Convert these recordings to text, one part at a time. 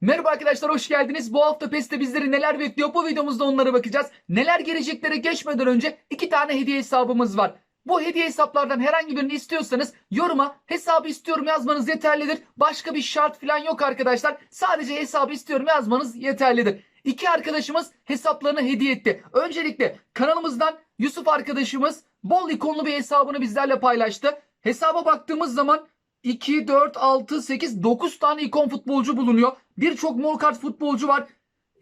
Merhaba arkadaşlar hoş geldiniz. Bu hafta PES'te bizleri neler bekliyor? Bu videomuzda onlara bakacağız. Neler geleceklere geçmeden önce iki tane hediye hesabımız var. Bu hediye hesaplardan herhangi birini istiyorsanız yoruma hesabı istiyorum yazmanız yeterlidir. Başka bir şart falan yok arkadaşlar. Sadece hesabı istiyorum yazmanız yeterlidir. İki arkadaşımız hesaplarını hediye etti. Öncelikle kanalımızdan Yusuf arkadaşımız bol ikonlu bir hesabını bizlerle paylaştı. Hesaba baktığımız zaman 2, 4, 6, 8, 9 tane ikon futbolcu bulunuyor. Birçok mor kart futbolcu var.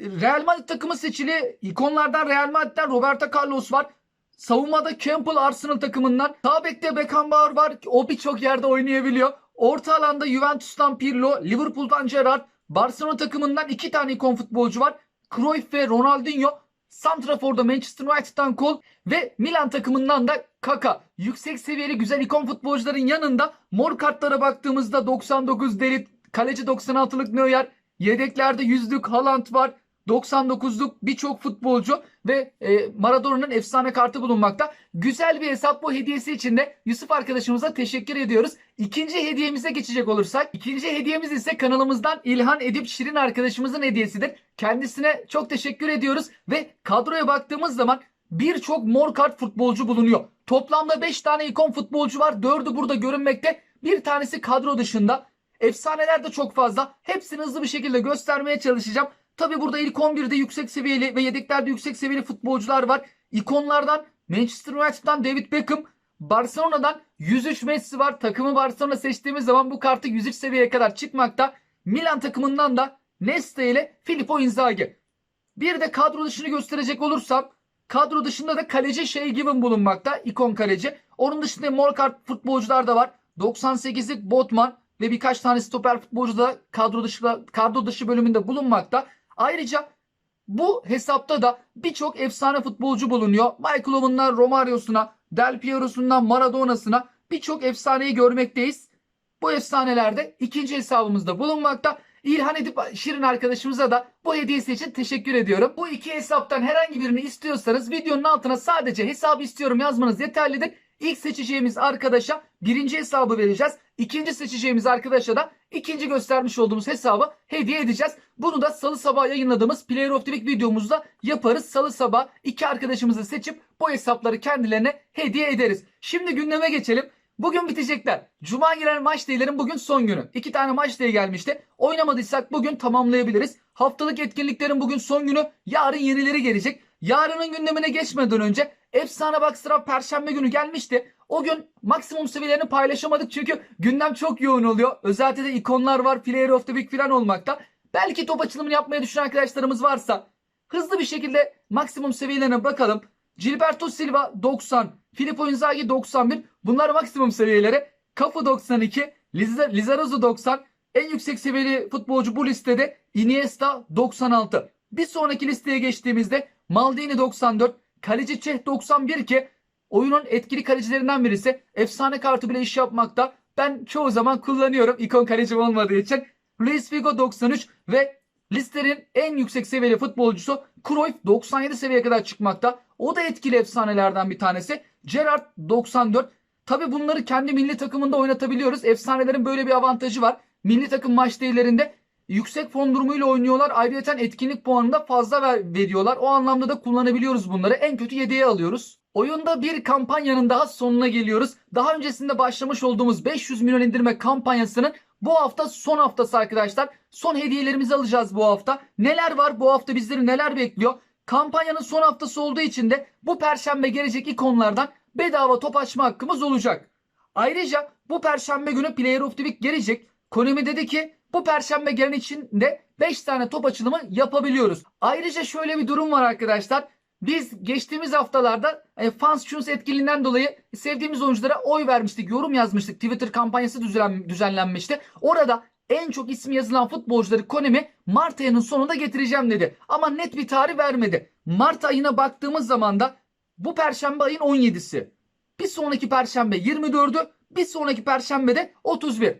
Real Madrid takımı seçili. İkonlardan Real Madrid'den Roberto Carlos var. Savunmada Campbell Arsenal takımından. Sağ bekte Beckenbauer var. O birçok yerde oynayabiliyor. Orta alanda Juventus'tan Pirlo, Liverpool'dan Gerrard, Barcelona takımından iki tane ikon futbolcu var. Cruyff ve Ronaldinho. Santrafor'da Manchester United'dan Cole ve Milan takımından da Kaka. Yüksek seviyeli güzel ikon futbolcuların yanında mor kartlara baktığımızda 99 Delit, kaleci 96'lık Neuer, yedeklerde yüzlük Haaland var. 99'luk birçok futbolcu ve e, Maradona'nın efsane kartı bulunmakta. Güzel bir hesap bu hediyesi için de Yusuf arkadaşımıza teşekkür ediyoruz. İkinci hediyemize geçecek olursak. ikinci hediyemiz ise kanalımızdan İlhan Edip Şirin arkadaşımızın hediyesidir. Kendisine çok teşekkür ediyoruz ve kadroya baktığımız zaman birçok mor kart futbolcu bulunuyor. Toplamda 5 tane ikon futbolcu var. 4'ü burada görünmekte. Bir tanesi kadro dışında. Efsaneler de çok fazla. Hepsini hızlı bir şekilde göstermeye çalışacağım. Tabi burada ilk 11'de yüksek seviyeli ve yedeklerde yüksek seviyeli futbolcular var. İkonlardan Manchester United'dan David Beckham, Barcelona'dan 103 Messi var. Takımı Barcelona seçtiğimiz zaman bu kartı 103 seviyeye kadar çıkmakta. Milan takımından da Nesta ile Filippo Inzaghi. Bir de kadro dışını gösterecek olursam kadro dışında da kaleci Shea Given bulunmakta. ikon kaleci. Onun dışında mor kart futbolcular da var. 98'lik Botman ve birkaç tane stoper futbolcu da kadro dışı, kadro dışı bölümünde bulunmakta. Ayrıca bu hesapta da birçok efsane futbolcu bulunuyor. Michael Owen'dan Romario'suna, Del Piero'sundan Maradona'sına birçok efsaneyi görmekteyiz. Bu efsanelerde ikinci hesabımızda bulunmakta. İlhan Edip Şirin arkadaşımıza da bu hediyesi için teşekkür ediyorum. Bu iki hesaptan herhangi birini istiyorsanız videonun altına sadece hesabı istiyorum yazmanız yeterlidir. İlk seçeceğimiz arkadaşa birinci hesabı vereceğiz. İkinci seçeceğimiz arkadaşa da ikinci göstermiş olduğumuz hesabı hediye edeceğiz. Bunu da salı sabah yayınladığımız Player of the Week videomuzda yaparız. Salı sabah iki arkadaşımızı seçip bu hesapları kendilerine hediye ederiz. Şimdi gündeme geçelim. Bugün bitecekler. Cuma giren maç değillerin bugün son günü. İki tane maç diye gelmişti. Oynamadıysak bugün tamamlayabiliriz. Haftalık etkinliklerin bugün son günü. Yarın yenileri gelecek. Yarının gündemine geçmeden önce Efsane Baksıra Perşembe günü gelmişti. O gün maksimum seviyelerini paylaşamadık çünkü gündem çok yoğun oluyor. Özellikle de ikonlar var, Player of the Week falan olmakta. Belki top açılımını yapmaya düşünen arkadaşlarımız varsa hızlı bir şekilde maksimum seviyelerine bakalım. Gilberto Silva 90, Filippo Inzaghi 91. Bunlar maksimum seviyeleri. Cafu 92, Liz- Lizarazu 90. En yüksek seviyeli futbolcu bu listede Iniesta 96. Bir sonraki listeye geçtiğimizde Maldini 94, kaleci Çeh 91 ki oyunun etkili kalecilerinden birisi. Efsane kartı bile iş yapmakta. Ben çoğu zaman kullanıyorum ikon kalecim olmadığı için. Luis Figo 93 ve listenin en yüksek seviyeli futbolcusu Cruyff 97 seviyeye kadar çıkmakta. O da etkili efsanelerden bir tanesi. Gerrard 94. Tabi bunları kendi milli takımında oynatabiliyoruz. Efsanelerin böyle bir avantajı var. Milli takım maç değerlerinde yüksek form durumuyla oynuyorlar. Ayrıca etkinlik puanını da fazla ver, veriyorlar. O anlamda da kullanabiliyoruz bunları. En kötü 7'ye alıyoruz. Oyunda bir kampanyanın daha sonuna geliyoruz. Daha öncesinde başlamış olduğumuz 500 milyon indirme kampanyasının bu hafta son haftası arkadaşlar. Son hediyelerimizi alacağız bu hafta. Neler var bu hafta bizleri neler bekliyor? Kampanyanın son haftası olduğu için de bu perşembe gelecek ikonlardan bedava top açma hakkımız olacak. Ayrıca bu perşembe günü Player of the Week gelecek. Konami dedi ki bu perşembe gelen için de 5 tane top açılımı yapabiliyoruz. Ayrıca şöyle bir durum var arkadaşlar. Biz geçtiğimiz haftalarda e, Fans Tunes etkinliğinden dolayı sevdiğimiz oyunculara oy vermiştik, yorum yazmıştık. Twitter kampanyası düzenlen, düzenlenmişti. Orada en çok ismi yazılan futbolcuları Konemi Mart ayının sonunda getireceğim dedi. Ama net bir tarih vermedi. Mart ayına baktığımız zaman da bu perşembe ayın 17'si. Bir sonraki perşembe 24'ü, bir sonraki perşembe de 31.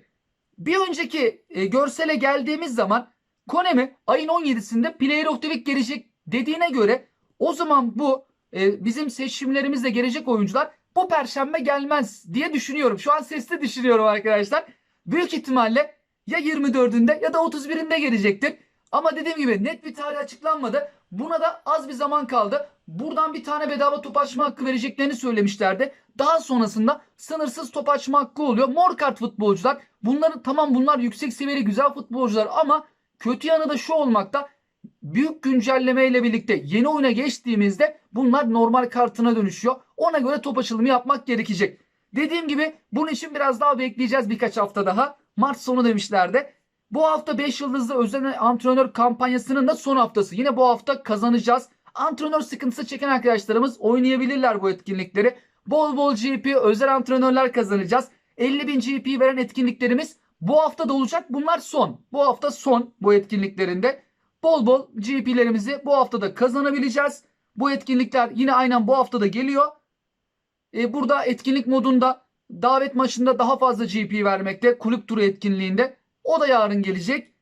Bir önceki e, görsele geldiğimiz zaman Konemi ayın 17'sinde Player of the Week gelecek dediğine göre o zaman bu e, bizim seçimlerimizle gelecek oyuncular bu perşembe gelmez diye düşünüyorum. Şu an sesli düşünüyorum arkadaşlar. Büyük ihtimalle ya 24'ünde ya da 31'inde gelecektir. Ama dediğim gibi net bir tarih açıklanmadı. Buna da az bir zaman kaldı. Buradan bir tane bedava top açma hakkı vereceklerini söylemişlerdi. Daha sonrasında sınırsız top açma hakkı oluyor. Mor kart futbolcular. Bunların tamam bunlar yüksek seviyeli güzel futbolcular ama kötü yanı da şu olmakta. Büyük güncelleme ile birlikte yeni oyuna geçtiğimizde bunlar normal kartına dönüşüyor. Ona göre top açılımı yapmak gerekecek. Dediğim gibi bunun için biraz daha bekleyeceğiz birkaç hafta daha. Mart sonu demişlerdi. Bu hafta 5 yıldızlı özel antrenör kampanyasının da son haftası. Yine bu hafta kazanacağız. Antrenör sıkıntısı çeken arkadaşlarımız oynayabilirler bu etkinlikleri. Bol bol GP özel antrenörler kazanacağız. 50 bin GP veren etkinliklerimiz bu hafta da olacak. Bunlar son. Bu hafta son bu etkinliklerinde. Bol bol GP'lerimizi bu hafta da kazanabileceğiz. Bu etkinlikler yine aynen bu hafta da geliyor. E, burada etkinlik modunda davet maçında daha fazla GP vermekte. Kulüp turu etkinliğinde. O da yarın gelecek.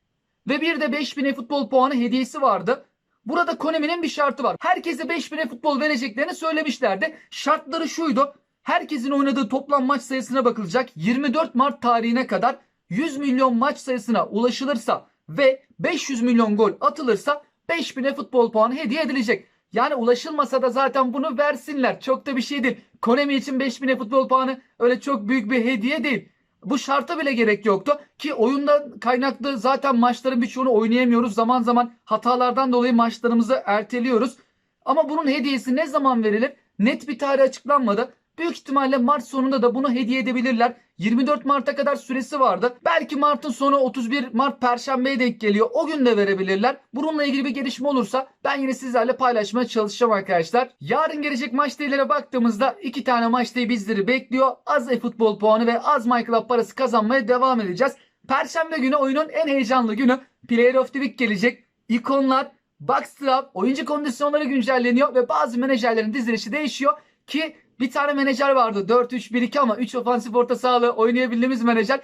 Ve bir de 5000 futbol puanı hediyesi vardı. Burada Konami'nin bir şartı var. Herkese 5000 futbol vereceklerini söylemişlerdi. Şartları şuydu. Herkesin oynadığı toplam maç sayısına bakılacak. 24 Mart tarihine kadar 100 milyon maç sayısına ulaşılırsa ve 500 milyon gol atılırsa 5000 futbol puanı hediye edilecek. Yani ulaşılmasa da zaten bunu versinler. Çok da bir şey değil. Konami için 5000 futbol puanı öyle çok büyük bir hediye değil. Bu şarta bile gerek yoktu ki oyundan kaynaklı zaten maçların birçoğunu oynayamıyoruz. Zaman zaman hatalardan dolayı maçlarımızı erteliyoruz. Ama bunun hediyesi ne zaman verilir? Net bir tarih açıklanmadı. Büyük ihtimalle Mart sonunda da bunu hediye edebilirler. 24 Mart'a kadar süresi vardı. Belki Mart'ın sonu 31 Mart Perşembe'ye denk geliyor. O gün de verebilirler. Bununla ilgili bir gelişme olursa ben yine sizlerle paylaşmaya çalışacağım arkadaşlar. Yarın gelecek maç değerlere baktığımızda iki tane maç değil bizleri bekliyor. Az e-futbol puanı ve az MyClub parası kazanmaya devam edeceğiz. Perşembe günü oyunun en heyecanlı günü. Player of the Week gelecek. İkonlar, Boxtrap, oyuncu kondisyonları güncelleniyor ve bazı menajerlerin dizilişi değişiyor ki bir tane menajer vardı 4-3-1-2 ama 3 ofansif orta sahalı oynayabildiğimiz menajer.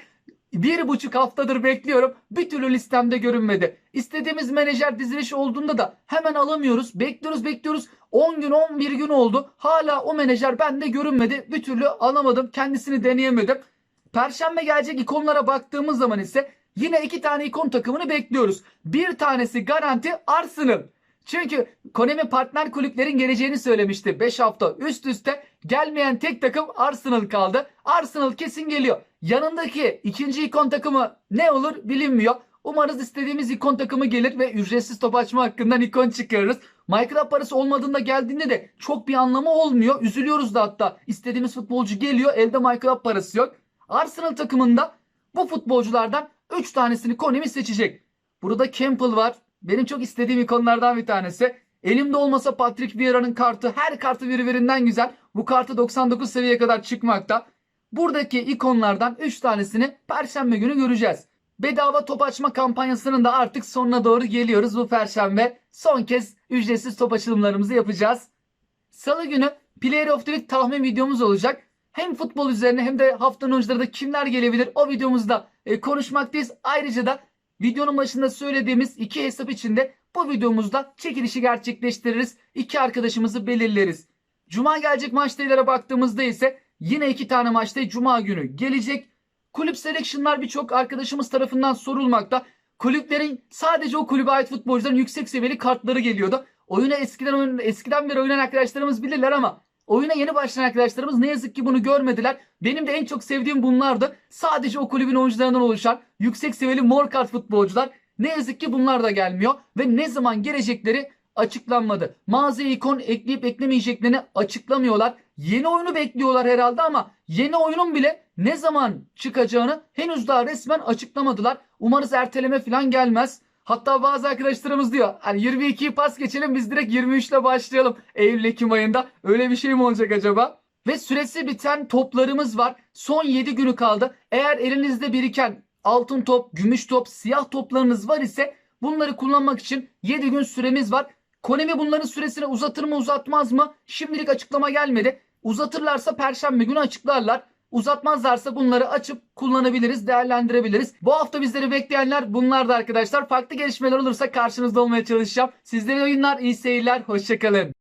Bir buçuk haftadır bekliyorum. Bir türlü listemde görünmedi. İstediğimiz menajer diziliş olduğunda da hemen alamıyoruz. Bekliyoruz bekliyoruz. 10 gün 11 gün oldu. Hala o menajer bende görünmedi. Bir türlü alamadım. Kendisini deneyemedim. Perşembe gelecek ikonlara baktığımız zaman ise yine iki tane ikon takımını bekliyoruz. Bir tanesi garanti Arsenal. Çünkü Konami partner kulüplerin geleceğini söylemişti. 5 hafta üst üste gelmeyen tek takım Arsenal kaldı. Arsenal kesin geliyor. Yanındaki ikinci ikon takımı ne olur bilinmiyor. Umarız istediğimiz ikon takımı gelir ve ücretsiz top açma hakkından ikon çıkarırız. Minecraft parası olmadığında geldiğinde de çok bir anlamı olmuyor. Üzülüyoruz da hatta. İstediğimiz futbolcu geliyor elde Minecraft parası yok. Arsenal takımında bu futbolculardan 3 tanesini Konami seçecek. Burada Campbell var. Benim çok istediğim ikonlardan bir tanesi. Elimde olmasa Patrick Vieira'nın kartı her kartı birbirinden güzel. Bu kartı 99 seviyeye kadar çıkmakta. Buradaki ikonlardan 3 tanesini perşembe günü göreceğiz. Bedava top açma kampanyasının da artık sonuna doğru geliyoruz bu perşembe. Son kez ücretsiz top açılımlarımızı yapacağız. Salı günü Player of the Week tahmin videomuz olacak. Hem futbol üzerine hem de haftanın oyuncuları da kimler gelebilir o videomuzda e, konuşmaktayız. Ayrıca da videonun başında söylediğimiz iki hesap içinde bu videomuzda çekilişi gerçekleştiririz. İki arkadaşımızı belirleriz. Cuma gelecek maçlara baktığımızda ise yine iki tane maçta Cuma günü gelecek. Kulüp selection'lar birçok arkadaşımız tarafından sorulmakta. Kulüplerin sadece o kulübe ait futbolcuların yüksek seviyeli kartları geliyordu. Oyuna eskiden eskiden beri oynayan arkadaşlarımız bilirler ama oyuna yeni başlayan arkadaşlarımız ne yazık ki bunu görmediler. Benim de en çok sevdiğim bunlardı. Sadece o kulübün oyuncularından oluşan yüksek seviyeli mor kart futbolcular. Ne yazık ki bunlar da gelmiyor ve ne zaman gelecekleri açıklanmadı. Mağazaya ikon ekleyip eklemeyeceklerini açıklamıyorlar. Yeni oyunu bekliyorlar herhalde ama yeni oyunun bile ne zaman çıkacağını henüz daha resmen açıklamadılar. Umarız erteleme falan gelmez. Hatta bazı arkadaşlarımız diyor hani 22'yi pas geçelim biz direkt 23 ile başlayalım Eylül-Ekim ayında. Öyle bir şey mi olacak acaba? Ve süresi biten toplarımız var. Son 7 günü kaldı. Eğer elinizde biriken altın top, gümüş top, siyah toplarınız var ise bunları kullanmak için 7 gün süremiz var. Konemi bunların süresini uzatır mı uzatmaz mı? Şimdilik açıklama gelmedi. Uzatırlarsa perşembe günü açıklarlar. Uzatmazlarsa bunları açıp kullanabiliriz, değerlendirebiliriz. Bu hafta bizleri bekleyenler bunlar da arkadaşlar. Farklı gelişmeler olursa karşınızda olmaya çalışacağım. Sizlere oyunlar, iyi seyirler, hoşçakalın.